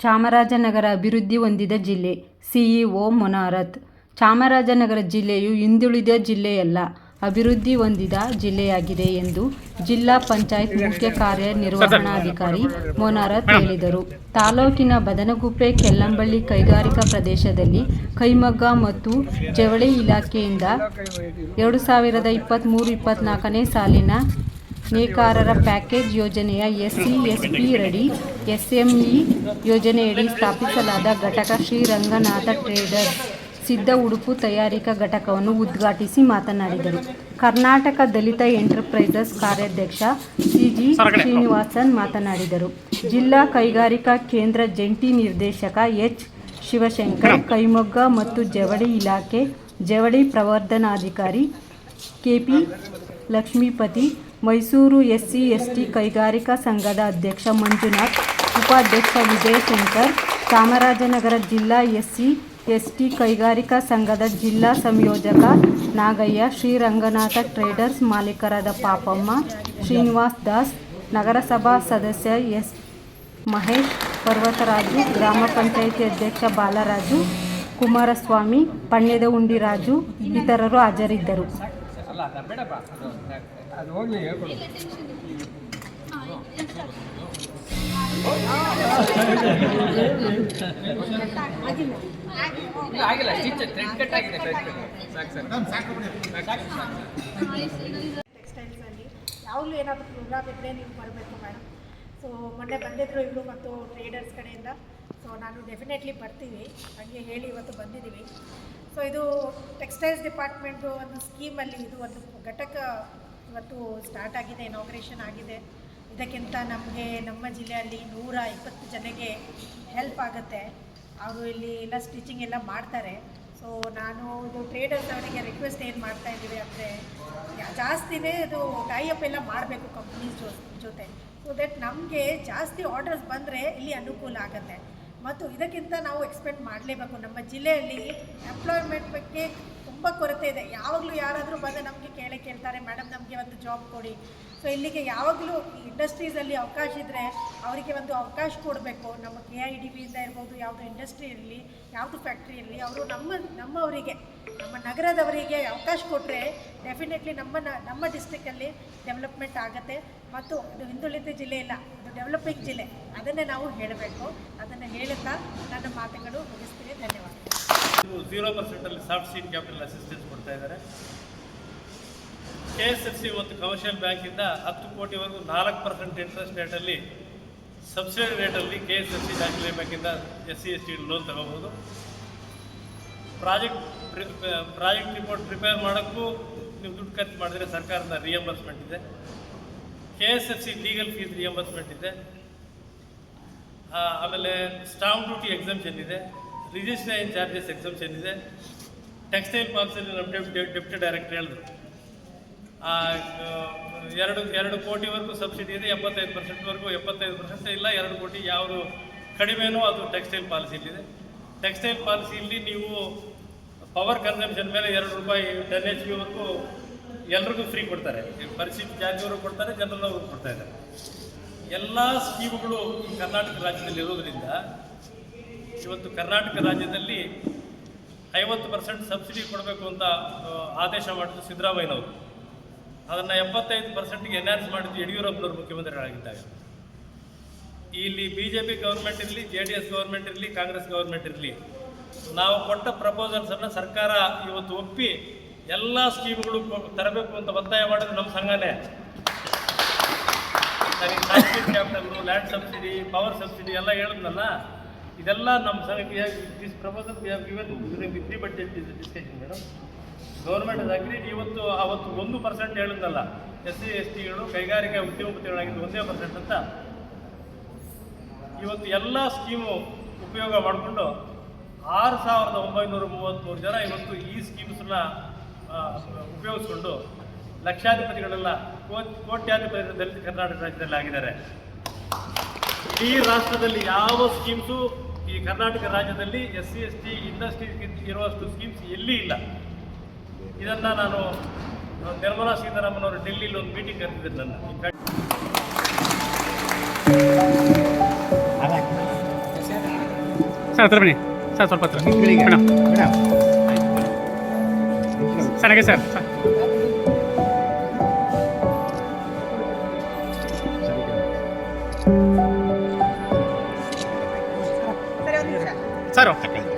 ಚಾಮರಾಜನಗರ ಅಭಿವೃದ್ಧಿ ಹೊಂದಿದ ಜಿಲ್ಲೆ. ಸಿಇಒ ಮೊನಾರತ್. ಚಾಮರಾಜನಗರ ಜಿಲ್ಲೆಯು ಹಿಂದುಳಿದ ಜಿಲ್ಲೆಯಲ್ಲ. ಅಭಿವೃದ್ಧಿ ಹೊಂದಿದ ಜಿಲ್ಲೆಯಾಗಿದೆ ಎಂದು ಜಿಲ್ಲಾ ಪಂಚಾಯತ್ ಮುಖ್ಯ ಕಾರ್ಯನಿರ್ವಹಣಾಧಿಕಾರಿ ಮೊನಾರತ್ ಹೇಳಿದರು. ತಾಲೂಕಿನ ಬದನಗುಪ್ಪೆ ಕೆಲ್ಲಂಬಳ್ಳಿ ಕೈಗಾರಿಕಾ ಪ್ರದೇಶದಲ್ಲಿ ಕೈಮಗ್ಗ ಮತ್ತು ಜವಳಿ ಇಲಾಖೆಯಿಂದ ಎರಡು ಸಾವಿರದ ಇಪ್ಪತ್ತ್ಮೂರು ಇಪ್ಪತ್ತ್ನಾಲ್ಕನೇ ಸಾಲಿನ ನೇಕಾರರ ಪ್ಯಾಕೇಜ್ ಯೋಜನೆಯ ಎಸ್ಸಿ ಎಸ್ಪಿ ರಡಿ ಎಸ್ಎಂಇ ಯೋಜನೆಯಡಿ ಸ್ಥಾಪಿಸಲಾದ ಘಟಕ ಶ್ರೀರಂಗನಾಥ ಟ್ರೇಡರ್ಸ್ ಸಿದ್ಧ ಉಡುಪು ತಯಾರಿಕಾ ಘಟಕವನ್ನು ಉದ್ಘಾಟಿಸಿ ಮಾತನಾಡಿದರು. ಕರ್ನಾಟಕ ದಲಿತ ಎಂಟರ್ಪ್ರೈಸಸ್ ಕಾರ್ಯಾಧ್ಯಕ್ಷ ಸಿಜಿ ಶ್ರೀನಿವಾಸನ್ ಮಾತನಾಡಿದರು. ಜಿಲ್ಲಾ ಕೈಗಾರಿಕಾ ಕೇಂದ್ರ ಜಂಟಿ ನಿರ್ದೇಶಕ ಎಚ್. ಶಿವಶಂಕರ್ ಕೈಮೊಗ್ಗ ಮತ್ತು ಜವಳಿ ಇಲಾಖೆ ಜವಳಿ ಪ್ರವರ್ಧನಾಧಿಕಾರಿ K P Lakshmipati Mysuru S C S T ಕೈಗಾರಿಕಾ ಸಂಘದ ಅಧ್ಯಕ್ಷ ಮಂಜುನಾಥ್, ಉಪಾಧ್ಯಕ್ಷ ವಿಜಯಶಂಕರ್, ಚಾಮರಾಜನಗರ ಜಿಲ್ಲಾ ಎಸ್ ಸಿ ಎಸ್ ಟಿ ಕೈಗಾರಿಕಾ ಸಂಘದ ಜಿಲ್ಲಾ ಸಂಯೋಜಕ ನಾಗಯ್ಯ, ಶ್ರೀರಂಗನಾಥ ಟ್ರೇಡರ್ಸ್ ಮಾಲೀಕರಾದ ಪಾಪಮ್ಮ, ಶ್ರೀನಿವಾಸ್ ದಾಸ್, ನಗರಸಭಾ ಸದಸ್ಯ ಎಸ್ ಮಹೇಶ್, ಪರ್ವತರಾಜು, ಗ್ರಾಮ ಪಂಚಾಯಿತಿ ಅಧ್ಯಕ್ಷ ಬಾಲರಾಜು, ಕುಮಾರಸ್ವಾಮಿ, ಪಣ್ಯದ ಉಂಡಿರಾಜು, ಇತರರು ಹಾಜರಿದ್ದರು. ಅದು ಹೋಗಿ ಹೇಳ್ಕೊಡು. ಇಲ್ಲ ಆಗಿಲ್ಲ ಸ್ಟಿಚ್ ಥ್ರೆಡ್ ಕಟ್ ಆಗಿದೆ ಥ್ರೆಡ್ ಕಟ್ ಸಾಕು ಸರ್ ಟೆಕ್ಸ್ಟೈಲ್ಸಲ್ಲಿ ಯಾವಾಗಲೂ ಏನಾದರೂ ಪ್ರೋಗ್ರಾಮ್ ಇದ್ದರೆ ನೀವು ಬರಬೇಕು ಮೇಡಮ್ ಸೊ ಮೊನ್ನೆ ಬಂದಿದ್ರು ಇವರು ಮತ್ತು ಟ್ರೇಡರ್ಸ್ ಕಡೆಯಿಂದ. ಸೊ ನಾನು ಡೆಫಿನೆಟ್ಲಿ ಬರ್ತೀವಿ. ಹಾಗೆ ಹೇಳಿ ಇವತ್ತು ಬಂದಿದ್ದೀವಿ. ಸೊ ಇದು ಟೆಕ್ಸ್ಟೈಲ್ಸ್ ಡಿಪಾರ್ಟ್ಮೆಂಟು ಒಂದು ಸ್ಕೀಮಲ್ಲಿ ಇದು ಒಂದು ಘಟಕ ಇವತ್ತು ಸ್ಟಾರ್ಟ್ ಆಗಿದೆ ಇನಾಗ್ರೇಷನ್ ಆಗಿದೆ. ಇದಕ್ಕಿಂತ ನಮಗೆ ನಮ್ಮ ಜಿಲ್ಲೆಯಲ್ಲಿ ನೂರ ಇಪ್ಪತ್ತು ಜನಕ್ಕೆ ಹೆಲ್ಪ್ ಆಗುತ್ತೆ. ಅವರು ಇಲ್ಲಿ ಎಲ್ಲ ಸ್ಟಿಚಿಂಗ್ ಎಲ್ಲ ಮಾಡ್ತಾರೆ. ಸೊ ನಾನು ಇದು ಟ್ರೇಡರ್ಸ್ ಅವರಿಗೆ ರಿಕ್ವೆಸ್ಟ್ ಏನು ಮಾಡ್ತಾ ಇದ್ದೀವಿ ಅಂದರೆ ಜಾಸ್ತಿನೇ ಇದು ಟೈಅಪ್ ಎಲ್ಲ ಮಾಡಬೇಕು ಕಂಪ್ನೀಸ್ ಜೊತೆ. ಸೊ ದಟ್ ನಮಗೆ ಜಾಸ್ತಿ ಆರ್ಡರ್ಸ್ ಬಂದರೆ ಇಲ್ಲಿ ಅನುಕೂಲ ಆಗುತ್ತೆ. ಮತ್ತು ಇದಕ್ಕಿಂತ ನಾವು ಎಕ್ಸ್ಪೆಕ್ಟ್ ಮಾಡಲೇಬೇಕು. ನಮ್ಮ ಜಿಲ್ಲೆಯಲ್ಲಿ ಎಂಪ್ಲಾಯ್ಮೆಂಟ್ ಬಗ್ಗೆ ತುಂಬ ಕೊರತೆ ಇದೆ. ಯಾವಾಗಲೂ ಯಾರಾದರೂ ಬಂದು ನಮಗೆ ಕೇಳೇ ಕೇಳ್ತಾರೆ ಮೇಡಮ್ ನಮಗೆ ಒಂದು ಜಾಬ್ ಕೊಡಿ. ಸೊ ಇಲ್ಲಿಗೆ ಯಾವಾಗಲೂ ಇಂಡಸ್ಟ್ರೀಸಲ್ಲಿ ಅವಕಾಶ ಇದ್ದರೆ ಅವರಿಗೆ ಒಂದು ಅವಕಾಶ ಕೊಡಬೇಕು. ನಮ್ಮ ಕೆ ಐ ಡಿ ಬಿಯಿಂದ ಇರ್ಬೋದು, ಯಾವುದು ಇಂಡಸ್ಟ್ರಿ ಇರಲಿ, ಯಾವುದು ಫ್ಯಾಕ್ಟ್ರಿ ಇರಲಿ, ಅವರು ನಮ್ಮ, ನಮ್ಮವರಿಗೆ, ನಮ್ಮ ನಗರದವರಿಗೆ ಅವಕಾಶ ಕೊಟ್ಟರೆ ಡೆಫಿನೆಟ್ಲಿ ನಮ್ಮ ನಮ್ಮ ಡಿಸ್ಟ್ರಿಕ್ಕಲ್ಲಿ ಡೆವಲಪ್ಮೆಂಟ್ ಆಗುತ್ತೆ. ಮತ್ತು ಇದು ಹಿಂದುಳಿದ ಜಿಲ್ಲೆ ಇಲ್ಲ ಇದು ಡೆವಲಪಿಂಗ್ ಜಿಲ್ಲೆ. ಅದನ್ನೇ ನಾವು ಹೇಳಬೇಕು. ಅದನ್ನು ಹೇಳುತ್ತಾ ನನ್ನ ಮಾತುಗಳು ಮುಗಿಸ್ತೀನಿ. ಧನ್ಯವಾದ ಝೀರೋ ಪರ್ಸೆಂಟಲ್ಲಿ ಸಾಫ್ಟ್ ಸೀಟ್ ಕ್ಯಾಪಿಟಲ್ ಅಸಿಸ್ಟೆನ್ಸ್ ಕೊಡ್ತಾ ಇದ್ದಾರೆ. ಕೆ ಎಸ್ ಎಫ್ ಸಿ ಒಂದು ಕಮರ್ಷಿಯಲ್ ಬ್ಯಾಂಕಿಂದ ಹತ್ತು ಕೋಟಿವರೆಗೂ ನಾಲ್ಕು ಪರ್ಸೆಂಟ್ ಇಂಟ್ರೆಸ್ಟ್ ರೇಟಲ್ಲಿ ಸಬ್ಸಿಡಿ ರೇಟಲ್ಲಿ ಕೆ ಎಸ್ ಎಫ್ ಸಿ ದಾಖಲೆ ಬ್ಯಾಂಕಿಂದ S C S T loan ತಗೋಬೋದು. ಪ್ರಾಜೆಕ್ಟ್ ಪ್ರಾಜೆಕ್ಟ್ ರಿಪೋರ್ಟ್ ಪ್ರಿಪೇರ್ ಮಾಡೋಕ್ಕೂ ನೀವು ದುಡ್ಡು ಖರ್ಚು ಮಾಡಿದರೆ ಸರ್ಕಾರದ ರಿಯಂಬರ್ಸ್ಮೆಂಟ್ ಇದೆ. K S F C legal fees reimbursement ಇದೆ. ಆಮೇಲೆ ಸ್ಟಾಂಪ್ ಡ್ಯೂಟಿ ಎಕ್ಸಾಮ್ಷನ್ ಇದೆ. ರಿಜಿಸ್ಟ್ರೇಷನ್ ಚಾರ್ಜಸ್ ಎಕ್ಸೆಪ್ಷನ್ ಇದೆ ಟೆಕ್ಸ್ಟೈಲ್ ಪಾಲಿಸಿಯಲ್ಲಿ ನಮ್ಮ ಡೆಪ್ಟಿ ಡೆಪ್ಟಿ ಡೈರೆಕ್ಟರ್ ಹೇಳಿದ್ರು. ಎರಡು ಎರಡು ಕೋಟಿವರೆಗೂ ಸಬ್ಸಿಡಿ ಇದೆ, ಎಪ್ಪತ್ತೈದು ಪರ್ಸೆಂಟ್ವರೆಗೂ ಎಪ್ಪತ್ತೈದು ಪರ್ಸೆಂಟ್ ಇಲ್ಲ, ಎರಡು ಕೋಟಿ ಯಾವುದು ಕಡಿಮೆನೋ ಅದು ಟೆಕ್ಸ್ಟೈಲ್ ಪಾಲಿಸಿಲಿದೆ ಟೆಕ್ಸ್ಟೈಲ್ ಪಾಲಿಸಿಯಲ್ಲಿ ನೀವು ಪವರ್ ಕನ್ಸಂಪ್ಷನ್ ಮೇಲೆ ಎರಡು ರೂಪಾಯಿ ಟೆನ್ ಎಚ್ ಪಿವರೆಗೂ ಎಲ್ರಿಗೂ ಫ್ರೀ ಕೊಡ್ತಾರೆ. ಪರಿಸ್ಥಿತಿ ಜಾತಿಯವರು ಕೊಡ್ತಾರೆ, ಜನರಲ್ ಅವರು ಕೊಡ್ತಾ ಇದ್ದಾರೆ. ಎಲ್ಲ ಸ್ಕೀಮ್ಗಳು ಕರ್ನಾಟಕ ರಾಜ್ಯದಲ್ಲಿ ಇರೋದ್ರಿಂದ ಇವತ್ತು ಕರ್ನಾಟಕ ರಾಜ್ಯದಲ್ಲಿ ಐವತ್ತು ಪರ್ಸೆಂಟ್ ಸಬ್ಸಿಡಿ ಕೊಡಬೇಕು ಅಂತ ಆದೇಶ ಮಾಡಿದ್ದು ಸಿದ್ದರಾಮಯ್ಯನವರು. ಅದನ್ನು ಎಪ್ಪತ್ತೈದು ಪರ್ಸೆಂಟ್ಗೆ ಎನ್ಹಾನ್ಸ್ ಮಾಡಿದ್ದು ಯಡಿಯೂರಪ್ಪನವರು ಮುಖ್ಯಮಂತ್ರಿಗಳಾಗಿದ್ದಾಗ ಇಲ್ಲಿ ಬಿ ಜೆ ಪಿ ಗೌರ್ಮೆಂಟ್ ಇರಲಿ, ಜೆ ಡಿ ಎಸ್ ಗೌರ್ಮೆಂಟ್ ಇರಲಿ, ಕಾಂಗ್ರೆಸ್ ಗೌರ್ಮೆಂಟ್ ಇರಲಿ, ನಾವು ಕೊಟ್ಟ ಪ್ರಪೋಸಲ್ಸನ್ನು ಸರ್ಕಾರ ಇವತ್ತು ಒಪ್ಪಿ ಎಲ್ಲ ಸ್ಕೀಮ್ಗಳು ತರಬೇಕು ಅಂತ ಒತ್ತಾಯ ಮಾಡಿದ್ರೆ ನಮ್ಮ ಸಂಘನೇ. ನನಗೆ capital land subsidy power subsidy ಎಲ್ಲ ಹೇಳಿದ್ನಲ್ಲ? ಇದೆಲ್ಲ ನಮ್ಮ this proposal we have given with the budget discussion madam. Government agreed ಇವತ್ತು ಅವತ್ತು ಒಂದು ಪರ್ಸೆಂಟ್ ಹೇಳಿದ್ನಲ್ಲ ಎಸ್ ಸಿ, ಎಸ್ ಟಿಗಳು ಕೈಗಾರಿಕಾ ಉದ್ಯಮಪತಿಗಳಾಗಿದ್ದು ಒಂದೇ ಪರ್ಸೆಂಟ್ ಅಂತ. ಇವತ್ತು ಎಲ್ಲ ಸ್ಕೀಮು ಉಪಯೋಗ ಮಾಡಿಕೊಂಡು ಆರು ಸಾವಿರದ ಒಂಬೈನೂರ ಮೂವತ್ತ್ಮೂರು ಜನ ಇವತ್ತು ಈ ಸ್ಕೀಮ್ಸನ್ನ ಉಪಯೋಗಿಸ್ಕೊಂಡು ಲಕ್ಷಾಧಿಪತಿಗಳೆಲ್ಲ ಕೋಟ್ ಕೋಟ್ಯಾಧಿಪತಿ ದಲಿತ, ಕರ್ನಾಟಕ ರಾಜ್ಯದಲ್ಲಿ ಆಗಿದ್ದಾರೆ ಇಡೀ ರಾಷ್ಟ್ರದಲ್ಲಿ ಯಾವ ಸ್ಕೀಮ್ಸು ಈ ಕರ್ನಾಟಕ ರಾಜ್ಯದಲ್ಲಿ S C S T industry ಇರುವಷ್ಟು ಸ್ಕೀಮ್ಸ್ ಎಲ್ಲಿ ಇಲ್ಲ? ಇದನ್ನು ನಾನು ನಿರ್ಮಲಾ ಸೀತಾರಾಮನ್ ಅವರು ಡೆಲ್ಲಿಲಿ ಒಂದು ಮೀಟಿಂಗ್ ಕರೆದಿದ್ದರು ನನ್ನ. ಈ ಸರ್ ಹತ್ರ ಬನ್ನಿ. ಸರ್ ಸ್ವಲ್ಪ ಹತ್ರ. ಮೇಡಮ್. ಸರ್ ಹಾಗೆ ಸರ್. ಸರ್ ಹೋಗ್ತಕ್ಕಂಥ